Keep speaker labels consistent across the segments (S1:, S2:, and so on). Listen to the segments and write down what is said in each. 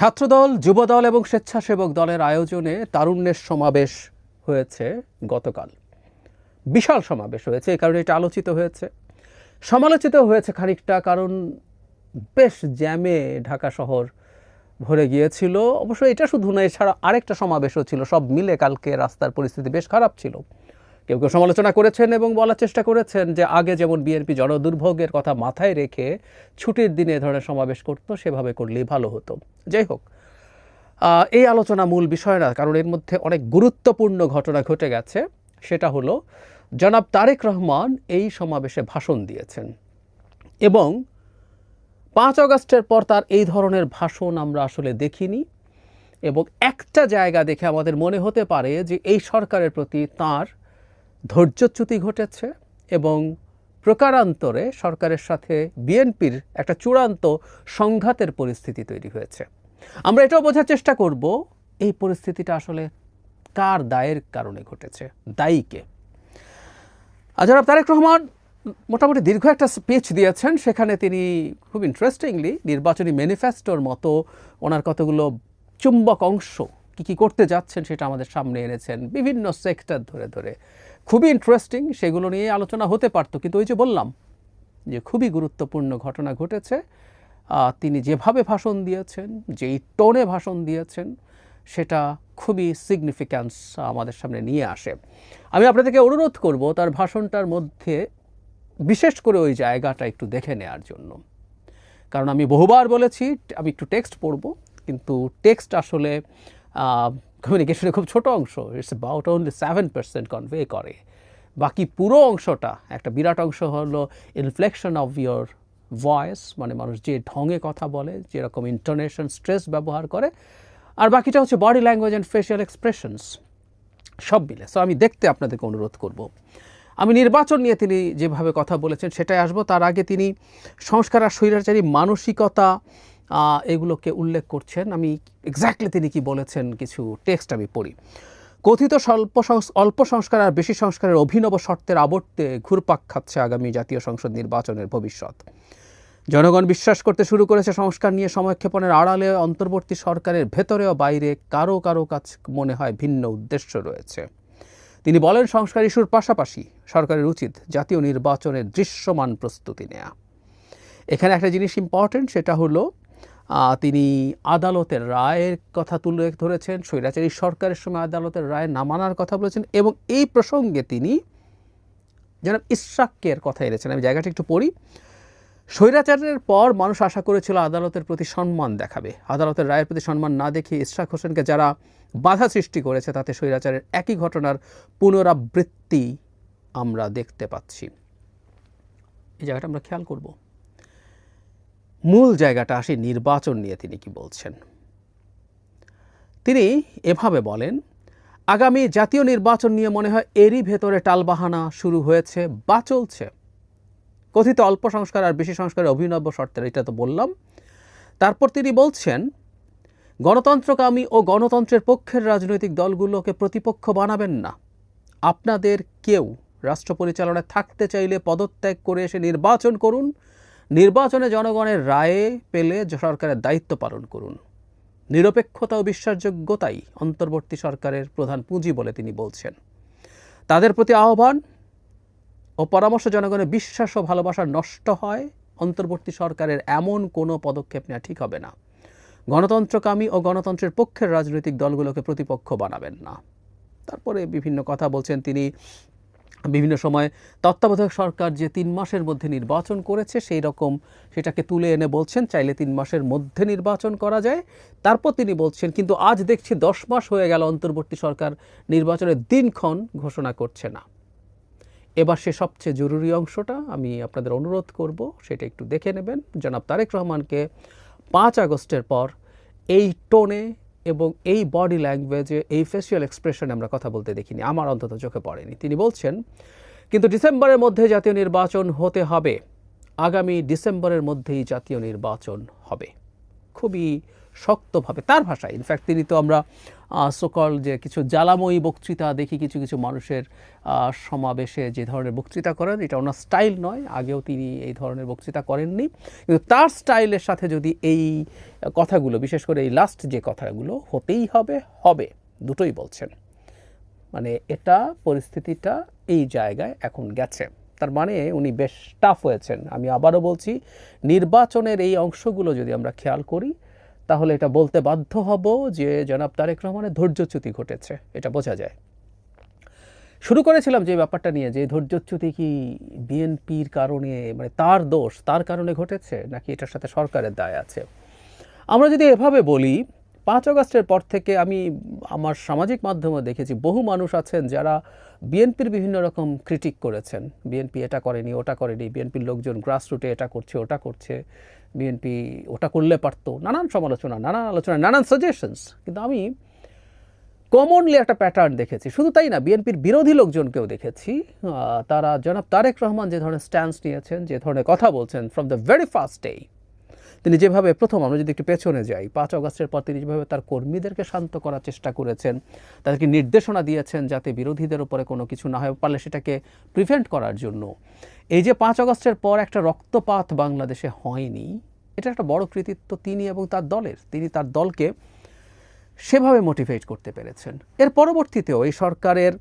S1: ছাত্রদল, যুবদল এবং স্বেচ্ছাসেবক দলের আয়োজনে তারুণ্যের সমাবেশ হয়েছে গতকাল। বিশাল সমাবেশ হয়েছে, এ কারণে এটা আলোচিত হয়েছে। সমালোচিত হয়েছে খানিকটা কারণ বেশ জ্যামে ঢাকা শহর ভরে গিয়েছিল। অবশ্য এটা শুধু না, এছাড়া আরেকটা সমাবেশও ছিল, সব মিলে কালকে রাস্তার পরিস্থিতি বেশ খারাপ ছিল। কেউ কেউ সমালোচনা করেছেন এবং বলার চেষ্টা করেছেন যে আগে যেমন বিএনপি জনদুর্ভোগের কথা মাথায় রেখে ছুটির দিনে এ ধরনের সমাবেশ করতো, সেভাবে করলেই ভালো হতো। যাই হোক এই আলোচনা মূল বিষয় না, কারণ এর মধ্যে অনেক গুরুত্বপূর্ণ ঘটনা ঘটে গেছে। সেটা হলো, জনাব তারেক রহমান এই সমাবেশে ভাষণ দিয়েছেন এবং পাঁচ আগস্টের পর তার এই ধরনের ভাষণ আমরা আসলে দেখিনি এবং একটা জায়গা দেখে আমাদের মনে হতে পারে যে এই সরকারের প্রতি তার ধৈর্যচ্যুতি ঘটেছে এবং প্রকারান্তরে সরকারের সাথে বিএনপির একটা চূড়ান্ত সংঘাতের পরিস্থিতি তৈরি হয়েছে। আমরা এটাও বোঝার চেষ্টা করব, এই পরিস্থিতিটা আসলে কার দায়ের কারণে ঘটেছে দায়ীকে জনাব তারেক রহমান মোটামুটি দীর্ঘ একটা স্পিচ দিয়েছেন, সেখানে তিনি খুব ইন্টারেস্টিংলি নির্বাচনী ম্যানিফেস্টোর মতো ওনার কতগুলো চুম্বক অংশ কী কী করতে যাচ্ছেন সেটা আমাদের সামনে এনেছেন বিভিন্ন সেক্টর ধরে ধরে। খুবই ইন্টারেস্টিং সেগুলো নিয়ে আলোচনা হতে পারতো, কিন্তু ওই যে বললাম যে খুবই গুরুত্বপূর্ণ ঘটনা ঘটেছে। তিনি যেভাবে ভাষণ দিয়েছেন, যেই টোনে ভাষণ দিয়েছেন, সেটা খুবই সিগনিফিক্যান্স আমাদের সামনে নিয়ে আসে। আমি আপনাদেরকে অনুরোধ করব তার ভাষণটার মধ্যে বিশেষ করে ওই জায়গাটা একটু দেখে নেওয়ার জন্য। কারণ আমি বহুবার বলেছি, আমি একটু টেক্সট পড়ব, কিন্তু টেক্সট আসলে কমিউনিকেশনের খুব ছোট অংশ it's about only seven percent convey করে। বাকি পুরো অংশটা, একটা বিরাট অংশ হলো ইনফ্লেকশন অফ ইয়োর ভয়েস মানে মানুষ যে ঢঙে কথা বলে, যেরকম ইন্টোনেশন স্ট্রেস ব্যবহার করে। আর বাকিটা হচ্ছে body language and facial expressions সব মিলে। সো আমি দেখতে আপনাদেরকে অনুরোধ করব। আমি নির্বাচন নিয়ে তিনি যেভাবে কথা বলেছেন, সেটাই আসব। তার আগে তিনি সংস্কার আর স্বৈরাচারী মানসিকতা এগুলোকে উল্লেখ করছেন। আমি এক্স্যাক্টলি তিনি কি বলেছেন কিছু টেক্সট আমি পড়ি। কথিত স্বল্প অল্প সংস্কার আর বেশি সংস্কারের অভিনব শর্তের আবর্তে ঘুরপাক খাচ্ছে আগামী জাতীয় সংসদ নির্বাচনের ভবিষ্যৎ। জনগণ বিশ্বাস করতে শুরু করেছে সংস্কার নিয়ে সময়ক্ষেপণের আড়ালে। অন্তর্বর্তী সরকারের ভেতরে ও বাইরে কারও কারও কাজ মনে হয় ভিন্ন উদ্দেশ্য রয়েছে। তিনি বলেন, সংস্কার ইস্যুর পাশাপাশি সরকারের উচিত জাতীয় নির্বাচনের দৃশ্যমান প্রস্তুতি নেয়া। এখানে একটা জিনিস ইম্পর্টেন্ট সেটা হলো তিনি আদালতের রায়ের কথা তুলে ধরেছেন, স্বৈরাচারী সরকারের সময় আদালতের রায় না মানার কথা বলেছেন এবং এই প্রসঙ্গে তিনি যেন ইশরাকের কথা এনেছেন। আমি জায়গাটা একটু পড়ি। স্বৈরাচারের পর মানুষ আশা করেছিল আদালতের প্রতি সম্মান দেখাবে। আদালতের রায়ের প্রতি সম্মান না দেখিয়ে ইশরাক হোসেনকে যারা বাধা সৃষ্টি করেছে, তাতে স্বৈরাচারের একই ঘটনার পুনরাবৃত্তি আমরা দেখতে পাচ্ছি। এই জায়গাটা আমরা খেয়াল করব। মূল জায়গাটা আসে নির্বাচন নিয়ে তিনি কি বলছেন? তিনি এভাবে বলেন, আগামী জাতীয় নির্বাচন নিয়ে মনে হয় এরই ভেতরে টালবাহানা শুরু হয়েছে বা চলছে। কথিত অল্প সংস্কার আর বেশি সংস্কারের অভিনব শর্তের, এটা তো বললাম। তারপর তিনি বলছেন, গণতন্ত্রকামী ও গণতন্ত্রের পক্ষের রাজনৈতিক দলগুলোকে প্রতিপক্ষ বানাবেন না। আপনাদের কেউ রাষ্ট্র পরিচালনায় থাকতে চাইলে পদত্যাগ করে এসে নির্বাচন করুন নির্বাচনে জনগণের রায়ে পেলে সরকারের দায়িত্ব পালন করুন। নিরপেক্ষতা ও বিশ্বাসযোগ্যতাই অন্তর্বর্তী সরকারের প্রধান পুঁজি বলে তিনি বলছেন। তাদের প্রতি আহ্বান ও পরামর্শ জনগণের বিশ্বাস ও ভালোবাসা নষ্ট হয়, অন্তর্বর্তী সরকারের এমন কোনো পদক্ষেপ নেওয়া ঠিক হবে না। গণতন্ত্রকামী ও গণতন্ত্রের পক্ষের রাজনৈতিক দলগুলোকে প্রতিপক্ষ বানাবেন না। তারপরে বিভিন্ন কথা বলছেন তিনি বিভিন্ন সময় তত্ত্বাবধায়ক সরকার যে তিন মাসের মধ্যে নির্বাচন করেছে, সেই রকম সেটাকে তুলে এনে বলছেন, চাইলে তিন মাসের মধ্যে নির্বাচন করা যায়। তারপর তিনি বলছেন, কিন্তু আজ দেখছি দশ মাস হয়ে গেল, অন্তর্বর্তী সরকার নির্বাচনের দিনক্ষণ ঘোষণা করছে না। এবার সে সবচেয়ে জরুরি অংশটা আমি আপনাদের অনুরোধ করব, সেটা একটু দেখে নেবেন। জনাব তারেক রহমানকে পাঁচ আগস্টের পর এই টোনে এবং এই বডি ল্যাঙ্গুয়েজে এই ফেসিয়াল এক্সপ্রেশনে আমরা কথা বলতে দেখিনি, আমার অন্তত চোখে পড়েনি। তিনি বলছেন, কিন্তু ডিসেম্বরের মধ্যে জাতীয় নির্বাচন হতে হবে। আগামী ডিসেম্বরের মধ্যেই জাতীয় নির্বাচন হবে। খুবই শক্তভাবে, তার ভাষায়। ইনফ্যাক্ট তিনি তো আমরা সকল যে কিছু জ্বালাময়ী বক্তৃতা দেখি, কিছু কিছু মানুষের সমাবেশে যে ধরনের বক্তৃতা করেন, এটা ওনার স্টাইল নয়, আগেও তিনি এই ধরনের বক্তৃতা করেননি। কিন্তু তার স্টাইলের সাথে যদি এই কথাগুলো, বিশেষ করে এই লাস্ট যে কথাগুলো, হতেই হবে হবে, দুটোই বলছেন। মানে এটা, পরিস্থিতিটা এই জায়গায় এখন গেছে। তার মানে উনি বেশ টাফ হয়েছেন। আমি আবারও বলছি, নির্বাচনের এই অংশগুলো যদি আমরা খেয়াল করি, তাহলে এটা বলতে বাধ্য হব যে জনাব তারেক রহমানের ধৈর্যচ্যুতি ঘটেছে, এটা বোঝা যায়। শুরু করেছিলাম যে ব্যাপারটা নিয়ে, যে ধৈর্যচ্যুতি কি বিএনপির কারণে মানে তার দোষ, তার কারণে ঘটেছে, নাকি এটার সাথে সরকারের দায় আছে? আমরা যদি এভাবে বলি পাঁচ আগস্টের পর থেকে আমি আমার সামাজিক মাধ্যমে দেখেছি বহু মানুষ আছেন যারা বিএনপির বিভিন্ন রকম ক্রিটিক করেছেন। বিএনপি এটা করেনি, ওটা করেনি, বিএনপির লোকজন গ্রাসরুটে এটা করছে, ওটা করছে, বিএনপি ওটা করলে পারতো, নানান সমালোচনা, নানান আলোচনা, নানান সাজেশনস কিন্তু আমি কমনলি একটা প্যাটার্ন দেখেছি, শুধু তাই না, বিএনপির বিরোধী লোকজনকেও দেখেছি। তারা জনাব তারেক রহমান যে ধরনের স্ট্যান্স নিয়েছেন, যে ধরনের কথা বলছেন from the very first day তিনি যেভাবে প্রথম আমরা যদি একটু পেছনে যাই, পাঁচ অগস্টের পর তিনি যেভাবে তার কর্মীদেরকে শান্ত করার চেষ্টা করেছেন, তাদেরকে নির্দেশনা দিয়েছেন যাতে বিরোধীদের উপরে কোনো কিছু না হয়, পারলে সেটাকে প্রিভেন্ট করার জন্য। এই যে পাঁচ অগস্টের পর একটা রক্তপাত বাংলাদেশে হয়নি, এটা একটা বড় কৃতিত্ব তিনি এবং তার দলের। তিনি তার দলকে সেভাবে মোটিভেট করতে পেরেছেন। এর পরবর্তীতেও এই সরকারের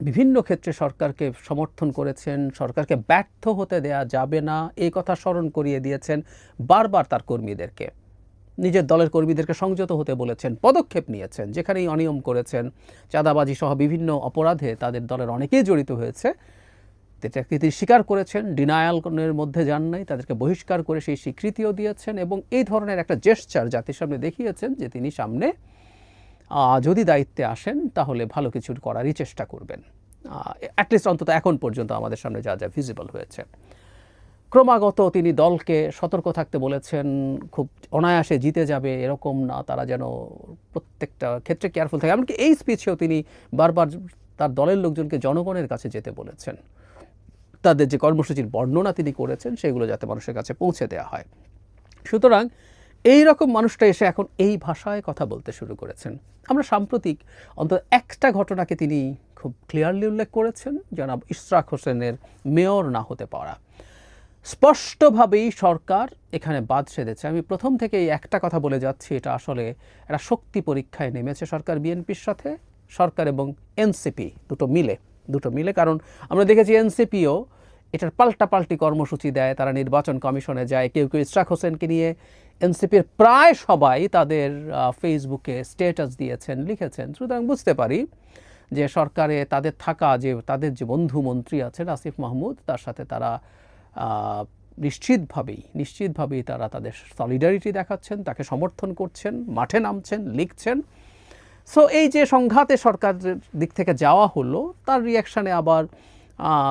S1: বিভিন্ন ক্ষেত্রে সরকারকে সমর্থন করেছেন, সরকারকে ব্যর্থ হতে দেয়া যাবে না, এই কথা স্মরণ করিয়ে দিয়েছেন বারবার তার কর্মীদেরকে। নিজের দলের কর্মীদেরকে সংযত হতে বলেছেন, পদক্ষেপ নিয়েছেন, যেখানেই অনিয়ম করেছেন, চাঁদাবাজি সহ বিভিন্ন অপরাধে তাদের দলের অনেকেই জড়িত হয়েছে। এটাকে তিনি স্বীকার করেছেন? ডিনায়ালের মধ্যে যান নাই, তাদেরকে বহিষ্কার করে সেই স্বীকৃতিও দিয়েছেন এবং এই ধরনের একটা জেস্টার জাতির সামনে দেখিয়েছেন যে তিনি সামনে যদি দায়িত্বে আসেন, তাহলে ভালো কিছু করারই চেষ্টা করবেন। অ্যাটলিস্ট অন্তত এখন পর্যন্ত আমাদের সামনে যা যা ভিজিবল হয়েছে। ক্রমাগত তিনি দলকে সতর্ক থাকতে বলেছেন, খুব অনায়াসে জিতে যাবে, এরকম না, তারা যেন প্রত্যেকটা ক্ষেত্রে কেয়ারফুল থাকে। এমনকি এই স্পিচেও তিনি বারবার তার দলের লোকজনকে জনগণের কাছে যেতে বলেছেন। তাদের যে কর্মসূচির বর্ণনা তিনি করেছেন, সেগুলো যাতে মানুষের কাছে পৌঁছে দেওয়া হয়। সুতরাং এই রকম মানুষটা এসে এখন এই ভাষায় কথা বলতে শুরু করেছেন। আমরা সাম্প্রতিক অন্তত একটা ঘটনাকে তিনি খুব ক্লিয়ারলি উল্লেখ করেছেন, জনাব ইশরাক হোসেনের মেয়র না হতে পারা। স্পষ্টভাবেই সরকার এখানে বাদ সেধেছে। আমি প্রথম থেকে এই একটা কথা বলে যাচ্ছি, এটা আসলে একটা শক্তি পরীক্ষায় নেমেছে সরকার, বিএনপির সাথে। সরকার এবং এনসিপি দুটো মিলে দুটো মিলে। কারণ আমরা দেখেছি এনসিপিও এটার পাল্টাপাল্টি কর্মসূচি দেয়, তারা নির্বাচন কমিশনে যায়, কেউ কেউ ইশরাক হোসেনকে নিয়ে এনসিপির প্রায় সবাই তাদের ফেসবুকে স্টেটাস দিয়েছেন, লিখেছেন। সুতরাং বুঝতে পারি যে সরকারে তাদের থাকা যে, তাদের যে বন্ধু মন্ত্রী আছেন আসিফ মাহমুদ, তার সাথে তারা নিশ্চিতভাবেই নিশ্চিতভাবেই তারা তাদের সলিডারিটি দেখাচ্ছেন, তাকে সমর্থন করছেন, মাঠে নামছেন, লিখছেন। সো এই যে সংঘাতে সরকারের দিক থেকে যাওয়া হলো, তার রিয়াকশানে আবার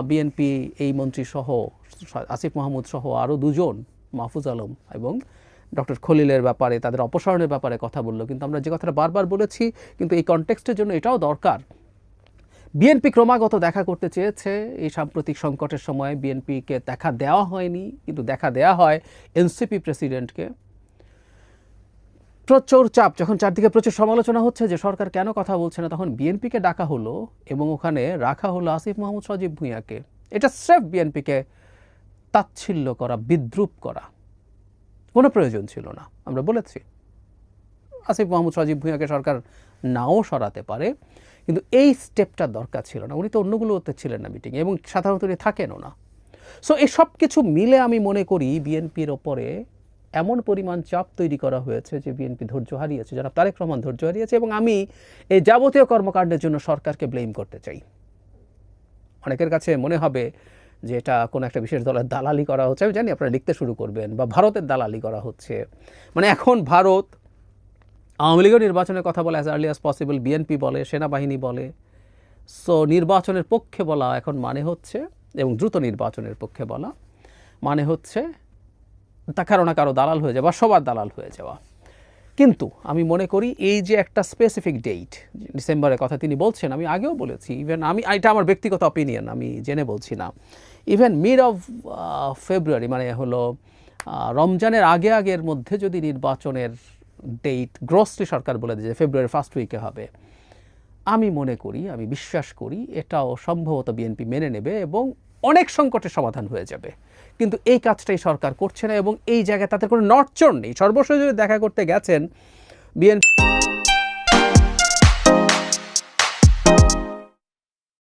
S1: বিএনপি এই মন্ত্রী সহ আসিফ মাহমুদ সহ আরও দুজন, মাহফুজ আলম এবং ডক্টর খলিলের ব্যাপারে, তাদের অপসারণের ব্যাপারে কথা বলল। কিন্তু আমরা যে কথাটা বারবার বলেছি, কিন্তু এই কনটেক্সটের জন্য এটাও দরকার। বিএনপি ক্রমাগত দেখা করতে চেয়েছে। এই সাম্প্রতিক সংকটের সময় বিএনপিকে দেখা দেওয়া হয়নি, কিন্তু দেখা দেওয়া হয় এনসিপি প্রেসিডেন্টকে প্রচুর চাপ, যখন চারদিকে প্রচুর সমালোচনা হচ্ছে যে সরকার কেন কথা বলছে না, তখন বিএনপিকে ডাকা হলো এবং ওখানে রাখা হলো আসিফ মাহমুদ সজীব ভূঁইয়াকে। এটা স্রেফ বিএনপিকে তাচ্ছিল্য করা, বিদ্রুপ করা। কোনো প্রয়োজন ছিল না, আমরা বলেছি। আসিফ মাহমুদ সজীব ভূঁইয়াকে সরকার নাও সরাতে পারে, কিন্তু এই স্টেপটা দরকার ছিল না। উনি তো অন্যগুলোতে ছিলেন না মিটিং এবং সাধারণত উনি থাকেনও না। সো এই সব কিছু মিলে আমি মনে করি বিএনপির ওপরে এমন পরিমাণ চাপ তৈরি করা হয়েছে যে বিএনপি ধৈর্য হারিয়েছে। যারা তারেক রহমান ধৈর্য হারিয়েছে এবং আমি এই যাবতীয় কর্মকাণ্ডের জন্য সরকারকে ব্লেম করতে চাই। অনেকের কাছে মনে হবে যে এটা কোনো একটা বিশেষ দলের দালালি করা হচ্ছে। আমি জানি আপনারা লিখতে শুরু করবেন বা ভারতের দালালি করা হচ্ছে। মানে এখন ভারত আওয়ামী লীগের নির্বাচনের কথা বলে as early as possible BNP বলে, সেনাবাহিনী বলে। সো নির্বাচনের পক্ষে বলা এখন মানে হচ্ছে, এবং দ্রুত নির্বাচনের পক্ষে বলা মানে হচ্ছে তা কারও না কারও দালাল হয়ে যাওয়া সবার দালাল হয়ে যাওয়া। কিন্তু আমি মনে করি এই যে একটা স্পেসিফিক ডেট ডিসেম্বরের কথা তিনি বলছেন, আমি আগেও বলেছি ইভেন আমি, এটা আমার ব্যক্তিগত অপিনিয়ন আমি জেনে বলছি না। ইভেন মিড অফ ফেব্রুয়ারি মানে হলো রমজানের আগে আগের মধ্যে যদি নির্বাচনের ডেট গ্রসলি সরকার বলে দিয়েছে ফেব্রুয়ারি ফার্স্ট উইকে হবে, আমি মনে করি, আমি বিশ্বাস করি, এটাও সম্ভবত বিএনপি মেনে নেবে এবং অনেক সংকটের সমাধান হয়ে যাবে। কিন্তু এই কাজটাই সরকার করছে না এবং এই জায়গায় তাদের কোনো নড়চড় নেই। সর্বশেষ দেখা করতে গেছেন বিএনপি